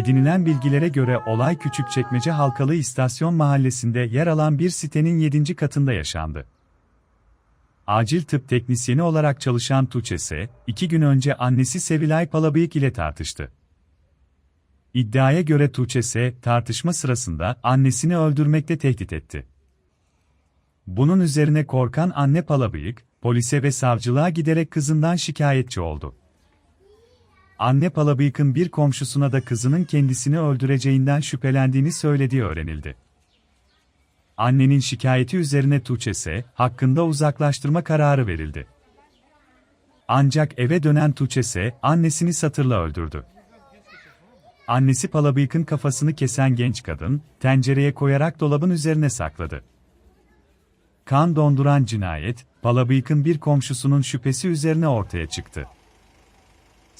Edinilen bilgilere göre olay Küçükçekmece Halkalı İstasyon Mahallesi'nde yer alan bir sitenin 7. katında yaşandı. Acil tıp teknisyeni olarak çalışan Tuğçe ise, iki gün önce annesi Sevilay Palabıyık ile tartıştı. İddiaya göre Tuğçe ise, tartışma sırasında annesini öldürmekle tehdit etti. Bunun üzerine korkan anne Palabıyık, polise ve savcılığa giderek kızından şikayetçi oldu. Anne Palabıyık'ın bir komşusuna da kızının kendisini öldüreceğinden şüphelendiğini söylediği öğrenildi. Annenin şikayeti üzerine Tuğçe hakkında uzaklaştırma kararı verildi. Ancak eve dönen Tuğçe annesini satırla öldürdü. Annesi Palabıyık'ın kafasını kesen genç kadın, tencereye koyarak dolabın üzerine sakladı. Kan donduran cinayet, Palabıyık'ın bir komşusunun şüphesi üzerine ortaya çıktı.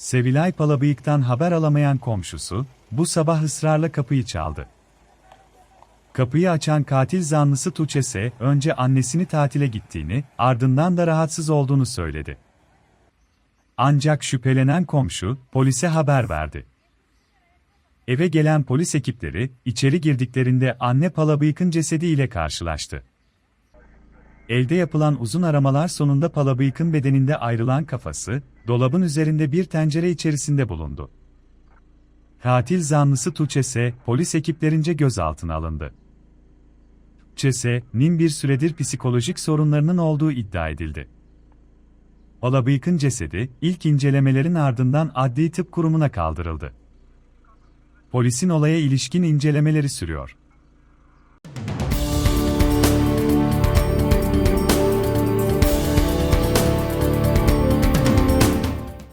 Sevilay Palabıyık'tan haber alamayan komşusu, bu sabah ısrarla kapıyı çaldı. Kapıyı açan katil zanlısı Tuğçe ise önce annesini tatile gittiğini, ardından da rahatsız olduğunu söyledi. Ancak şüphelenen komşu, polise haber verdi. Eve gelen polis ekipleri, içeri girdiklerinde anne Palabıyık'ın cesediyle karşılaştı. Evde yapılan uzun aramalar sonunda Palabıyık'ın bedeninde ayrılan kafası, dolabın üzerinde bir tencere içerisinde bulundu. Katil zanlısı Tuğçe polis ekiplerince gözaltına alındı. Tuğçe'nin bir süredir psikolojik sorunlarının olduğu iddia edildi. Palabıyık'ın cesedi, ilk incelemelerin ardından adli tıp kurumuna kaldırıldı. Polisin olaya ilişkin incelemeleri sürüyor.